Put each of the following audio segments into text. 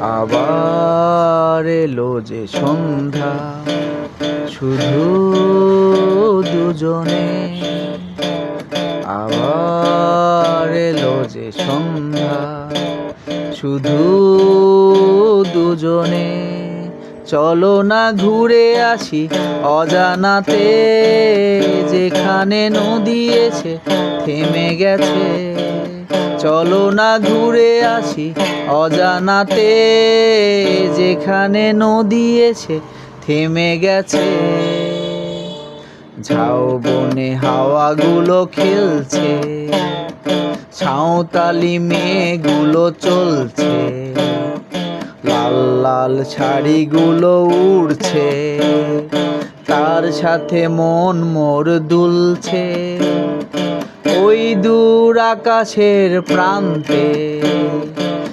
আবার এলো যে সন্ধ্যা, শুধু দুজনে। আবার এলো যে সন্ধ্যা, শুধু দুজনে। চলো না ঘুরে আসি অজানাতে, যেখানে নদী এসে থেমে গেছে। চলো না ঘুরে আসি অজানাতে, যেখানে নদী এসে থেমে গেছে। ঝাউ বনে হাওয়াগুলো খেলছে, সাঁওতালি মেয়েগুলো চলছে, লাল লাল শাড়িগুলো উড়ছে, তার সাথে মন মোর দুলছে। দূর আকাশের প্রান্তে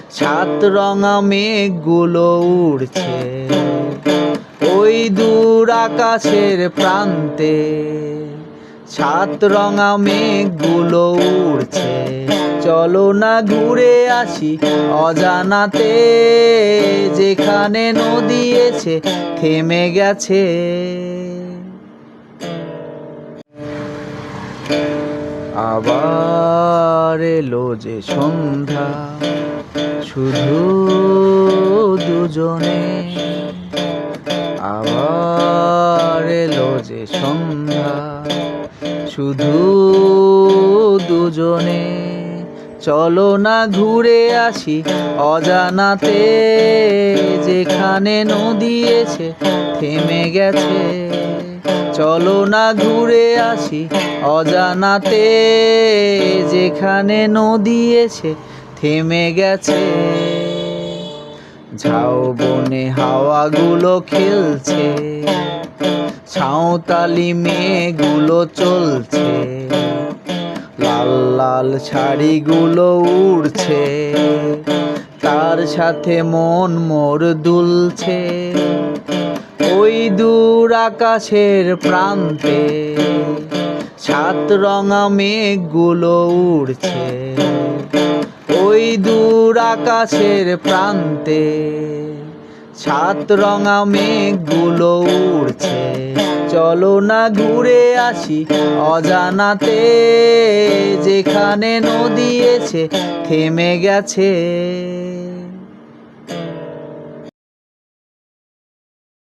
সাত রঙা মেঘগুলো উড়ছে। ওই দূর আকাশের প্রান্তে সাত রঙা মেঘগুলো উড়ছে। চলো না ঘুরে আসি অজানাতে, যেখানে নদী এসে থেমে গেছে। আবার এলো যে সন্ধ্যা। শুধু দুজনে আবার এলো যে সন্ধ্যা। শুধু দুজনে চলো না ঘুরে আসি অজানাতে, যেখানে নদী এসে থেমে গেছে। চলো না ঘুরে আসি অজানাতে, যেখানে নদী এসে থেমে গেছে। ঝাউ বনে হাওয়াগুলো খেলছে, সাঁওতালি মেয়েগুলো চলছে। লাল লাল শাড়িগুলো উড়ছে, তার সাথে মন মোর দুলছে। ওই দূর আকাশের প্রান্তে সাত রঙা মেঘগুলো উড়ছে। ওই দূর আকাশের প্রান্তে সাত রঙা মেঘগুলো উড়ছে। চলো না ঘুরে আসি অজানাতে, যেখানে নদী এসে থেমে গেছে।